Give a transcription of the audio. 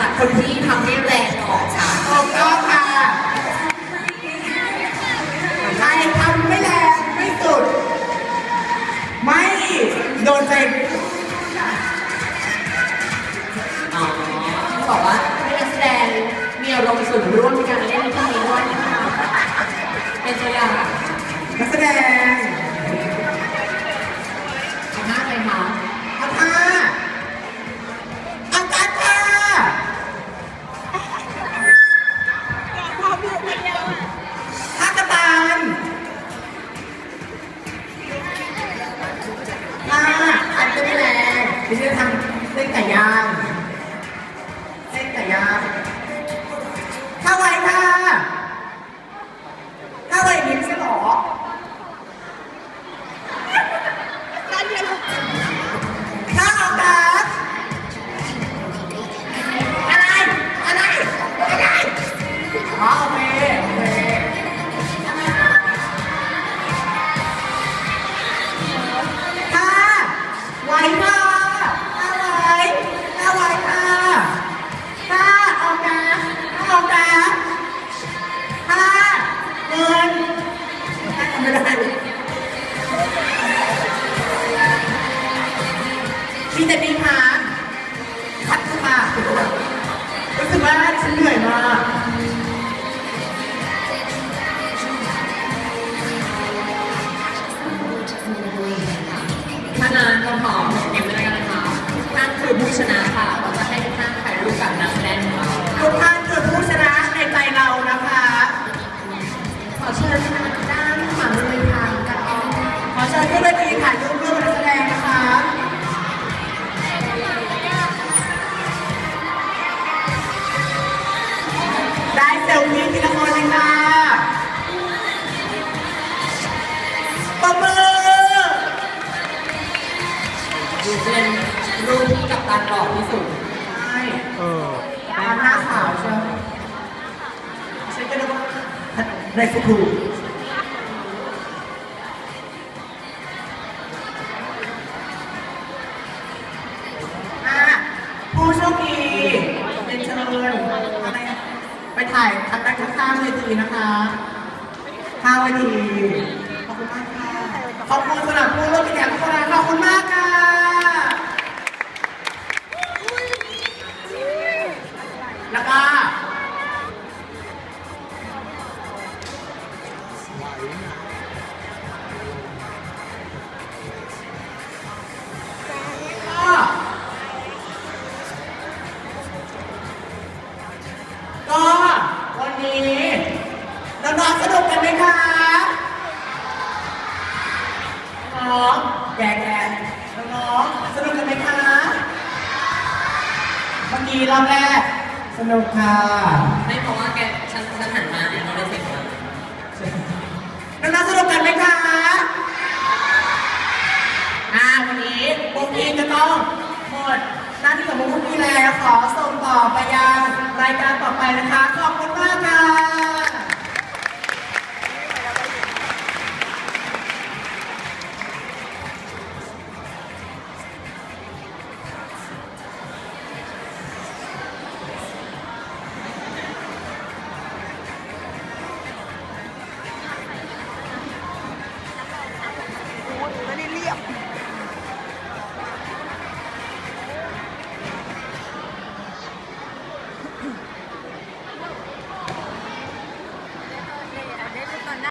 ตัดคนที่ทำให้แรงออกค่ะถูกต้องค่ะใครทำไม่แรงไม่สุด ไม่โดนใจอ๋อบอกว่าให้นักแสดงมีอารมณ์ส่วนร่วมในการเล่นเรื่องนี้ด้วยนะคะเป็นตัวอย่างนักแสดง รงดิฉันท มีแรูปที่กับตันหล่อที่สุดใช่เออตามหน้าขาวใช่ไหมฉันก็นึกว่าในสกูอะผู้โชคดีเป็นเชิญอะไรไปถ่ายทักทายข้างๆเวทีนะคะข้างเวทีขอบคุณมากค่ะขอบคุณสำหรับผู้ร่วมกิจกรรมทุกคน ก็วันนี้น้องๆสนุกกันไหมคะน้องแกแกน้องๆสนุกกันไหมคะเมื่อกี้รอบแรกสนุกค่ะ ไม่เพราะว่าแกฉันฉันหันมา น้องๆสนุกกันไหมคะอ่าวันนี้ปุ๊กกี้จะต้องหมดหน้าที่ของปุ๊กกี้แล้วขอส่งต่อไปยังรายการต่อไปนะคะขอบคุณมากค่ะ